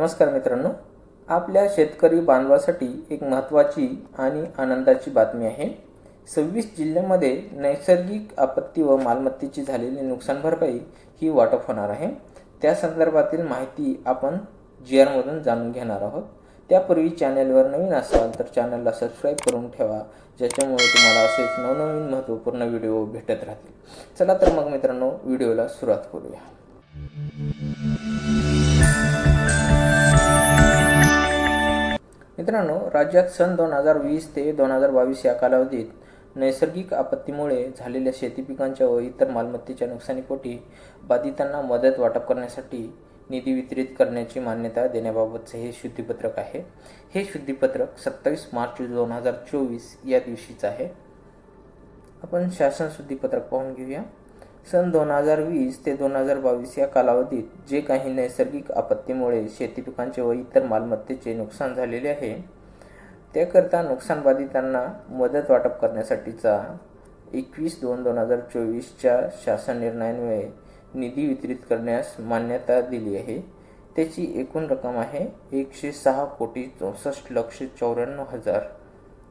नमस्कार मित्रांनो आपल्या शेतकरी बांधवासाठी एक महत्त्वाची आणि आनंदाची बातमी आहे. सव्वीस जिल्ह्यामध्ये नैसर्गिक आपत्ती व मालमत्तेची झालेली नुकसान भरपाई ही वाटप होणार आहे. त्या संदर्भातील माहिती आपण जी आरमधून जाणून घेणार आहोत. त्यापूर्वी चॅनलवर नवीन असाल तर चॅनलला सबस्क्राईब करून ठेवा ज्याच्यामुळे तुम्हाला असेच नवनवीन महत्त्वपूर्ण व्हिडिओ भेटत राहतील. चला तर मग मित्रांनो व्हिडिओला सुरुवात करूया. मित्रांनो राज्यात सन दोन हजार वीस ते दोन हजार बावीस या कालावधीत नैसर्गिक आपत्तीमुळे झालेल्या शेती पिकांच्या व इतर मालमत्तेच्या नुकसानीपोटी बाधितांना मदत वाटप करण्यासाठी निधी वितरित करण्याची मान्यता देण्याबाबतचे हे शुद्धीपत्रक आहे. हे शुद्धीपत्रक सत्तावीस मार्च दोन हजार चोवीस या दिवशीचं आहे. आपण शासन शुद्धीपत्रक पाहून घेऊया. सन दोन हजार वीस ते दोन हजार बावीस या कालावधीत जे काही नैसर्गिक आपत्तीमुळे शेती पिकांचे व इतर मालमत्तेचे नुकसान झालेले आहे त्याकरता नुकसानबाधितांना मदत वाटप करण्यासाठीचा एकवीस दोन दोन हजार चोवीसच्या शासन निर्णयान्वये निधी वितरित करण्यास मान्यता दिली आहे. त्याची एकूण रक्कम आहे एकशे सहा कोटी चौसष्ट लक्ष चौऱ्याण्णव हजार.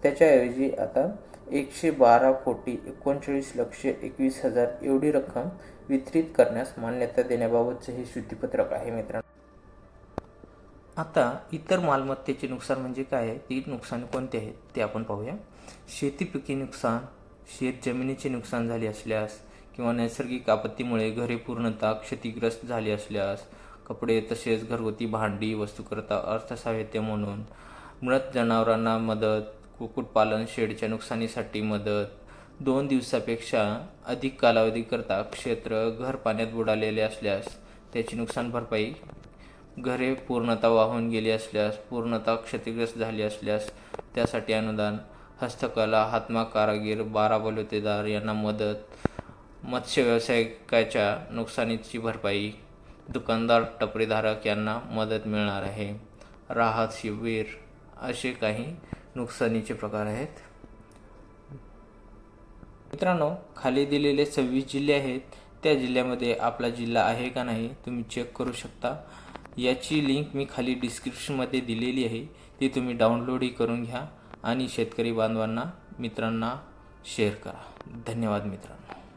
त्याच्याऐवजी आता एकशे बारा कोटी एकोणचाळीस लक्ष एकवीस हजार एवढी रक्कम वितरित करण्यास मान्यता देण्याबाबतचं हे शुद्धीपत्रक आहे मित्रांनो. आता इतर मालमत्तेचे नुकसान म्हणजे काय आहे? ती नुकसान कोणते आहेत? ते आपण पाहूया. शेतीपिके नुकसान शेत जमिनीचे नुकसान झाले असल्यास किंवा नैसर्गिक आपत्तीमुळे घरे पूर्णतः क्षतिग्रस्त झाली असल्यास कपडे तसेच घरगुती भांडी वस्तूकरता अर्थसाहित्य म्हणून मृत जनावरांना मदत कुक्कुटपालन शेडच्या नुकसानीसाठी मदत. दोन दिवसापेक्षा अधिक कालावधीकरता क्षेत्र घर पाण्यात बुडालेले असल्यास त्याची नुकसान भरपाई. घरे पूर्णता वाहून गेली असल्यास पूर्णता क्षतिग्रस्त झाली असल्यास त्यासाठी अनुदान. हस्तकला हातमा कारागीर बारा बलुतेदार यांना मदत. मत्स्य व्यावसायिकाच्या नुकसानीची भरपाई. दुकानदार टपरीधारक यांना मदत मिळणार आहे. राहत शिबिर. असे काही नुकसानीचे प्रकार आहेत. मित्रांनो खाली दिलेले सव्वीस जिल्हे आहेत. त्या जिल्ह्यामध्ये आपला जिल्हा आहे का नाही तुम्ही चेक करू शकता. याची लिंक मी खाली डिस्क्रिप्शनमध्ये दिलेली आहे. ती तुम्ही डाउनलोडही करून घ्या आणि शेतकरी बांधवांना मित्रांना शेअर करा. धन्यवाद मित्रांनो.